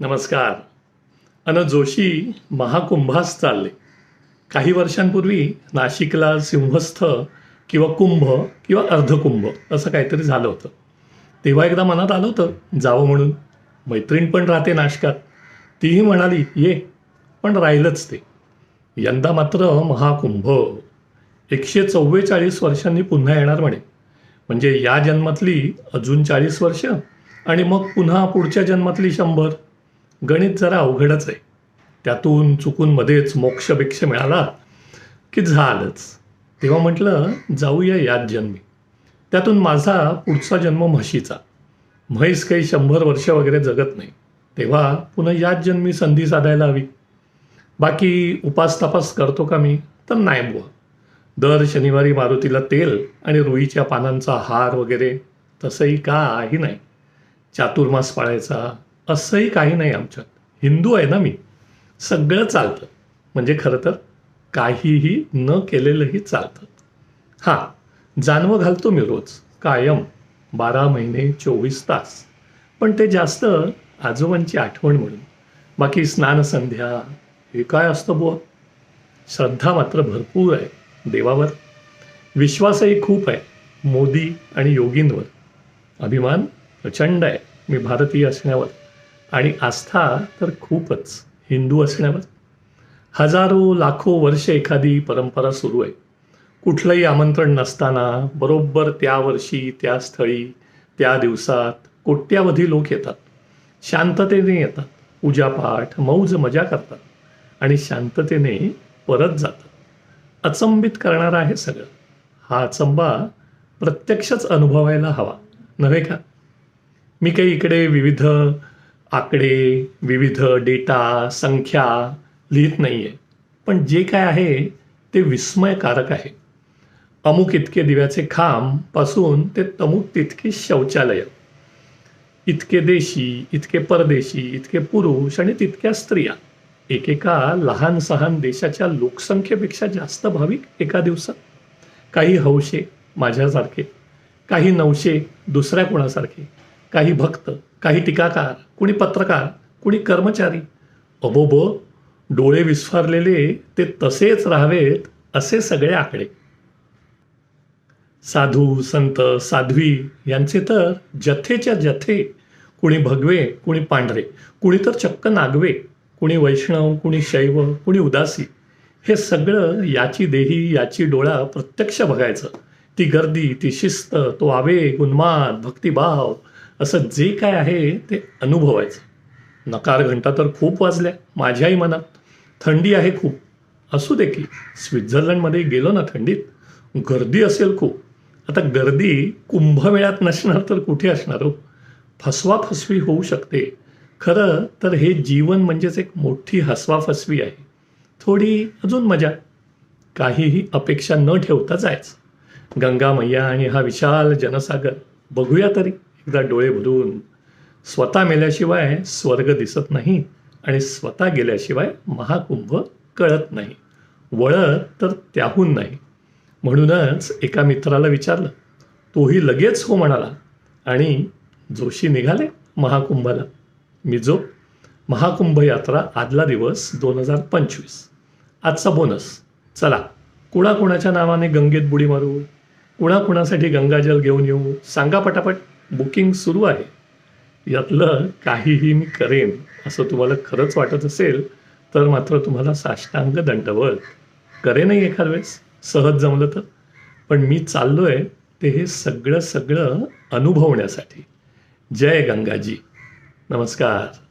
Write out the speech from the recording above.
नमस्कार. अन जोशी महाकुंभास चालले. काही वर्षांपूर्वी नाशिकला सिंहस्थ किंवा कुंभ किंवा अर्धकुंभ असं काहीतरी झालं होतं. तेव्हा एकदा मनात आलं होतं जावं म्हणून. मैत्रीण पण राहते नाशकात. तीही म्हणाली ये. पण राहिलंच ते. यंदा मात्र महाकुंभ. एकशे चव्वेचाळीस वर्षांनी पुन्हा येणार म्हणे. म्हणजे या जन्मातली अजून चाळीस वर्ष आणि मग पुन्हा पुढच्या जन्मातली शंभर. गणित जरा अवघडच आहे. त्यातून चुकून मध्येच मोक्षभिक्ष मिळाला की झालंच. तेव्हा म्हटलं जाऊया याच जन्मी. त्यातून माझा पुढचा जन्म म्हशीचा. म्हैस काही शंभर वर्ष वगैरे जगत नाही. तेव्हा पुन्हा याच जन्मी संधी साधायला हवी. बाकी उपास तपास करतो का मी? तर नाही बुवा. दर शनिवारी मारुतीला तेल आणि रुईच्या पानांचा हार वगैरे तसंही काही नाही. चातुर्मास पाळायचा असंही काही नाही आमच्यात. हिंदू आहे ना मी. सगळं चालतं. म्हणजे खरं तर काहीही न केलेलंही चालतं. हां जानवं घालतो मी रोज. कायम. बारा महिने चोवीस तास. पण ते जास्त आजोबांची आठवण म्हणून. बाकी स्नानसंध्या हे काय असतं बुवा? श्रद्धा मात्र भरपूर आहे देवावर. विश्वासही खूप आहे. मोदी आणि योगींवर. अभिमान प्रचंड आहे. मी भारतीय असण्यावर. आणि आस्था तर खूपच. हिंदू असण्यावर हजारो लाखो वर्ष एखादी परंपरा सुरू आहे. कुठलंही आमंत्रण नसताना बरोबर त्या वर्षी त्या स्थळी त्या दिवसात कोट्यावधी लोक येतात. शांततेने येतात. पूजापाठ मौज मजा करतात. आणि शांततेने परत जातात. अचंबित करणारं आहे सगळं. हा अचंबा प्रत्यक्षच अनुभवायला हवा. नव्हे का? मी काही इकडे विविध आकडे विविध डेटा संख्या लिहित नाही आहे पण जे काय आहे ते विस्मयकारक आहे. अमुक इतके दिव्याचे खांबपासून ते तमुक तितकी शौचालय. इतके देशी इतके परदेशी इतके पुरुष आणि तितक्या स्त्रिया. एकेका लहान सहान देशाच्या लोकसंख्येपेक्षा जास्त भाविक एका दिवसात. काही हौशे माझ्यासारखे काही नवशे दुसऱ्या कोणासारखे काही भक्त काही टीकाकार कुणी पत्रकार कुणी कर्मचारी. अबोबो डोळे विस्फारलेले ते तसेच राहावेत असे सगळे आकडे. साधू संत साध्वी यांचे तर जथेच्या जथे कुणी भगवे कुणी पांढरे कुणी तर चक्क नागवे कुणी वैष्णव कुणी शैव कुणी उदासी. हे सगळं याची देही याची डोळा प्रत्यक्ष बघायचं. ती गर्दी ती शिस्त तो आवेग उन्माद भक्तिभाव असं जे काय आहे ते अनुभवायचं. नकार घंटा तर खूप वाजल्या माझ्याही मनात. थंडी आहे खूप. असू दे की स्वित्झर्लंडमध्ये गेलो ना थंडीत गर्दी असेल खूप. आता गर्दी कुंभमेळ्यात नसणार तर कुठे असणार हो? फसवाफसवी होऊ शकते. खरं तर हे जीवन म्हणजेच एक मोठी हसवाफसवी आहे. थोडी अजून मजा. काहीही अपेक्षा न ठेवता जायचं. गंगा मैया आणि हा विशाल जनसागर. बघूया तरी. एकदा डोळे भरून स्वतः मेल्याशिवाय स्वर्ग दिसत नाही आणि स्वतः गेल्याशिवाय महाकुंभ कळत नाही. वळत तर त्याहून नाही. म्हणूनच एका मित्राला विचारलं तोही लगेच हो म्हणाला. आणि जोशी निघाले महाकुंभाला. मी जो महाकुंभ यात्रा आदला दिवस दोन हजार पंचवीस. आजचा बोनस. चला कुणाकुणाच्या नावाने गंगेत बुडी मारू? कुणाकुणासाठी गंगाजल घेऊन येऊ? सांगा पटापट. बुकिंग सुरू आहे. यातलं काहीही मी करेन असं तुम्हाला खरंच वाटत असेल तर मात्र तुम्हाला साष्टांग दंडवत. करेनही एखाद वेळेस? सहज जमलं तर. पण मी चाललो आहे ते हे सगळं सगळं अनुभवण्यासाठी. जय गंगाजी. नमस्कार.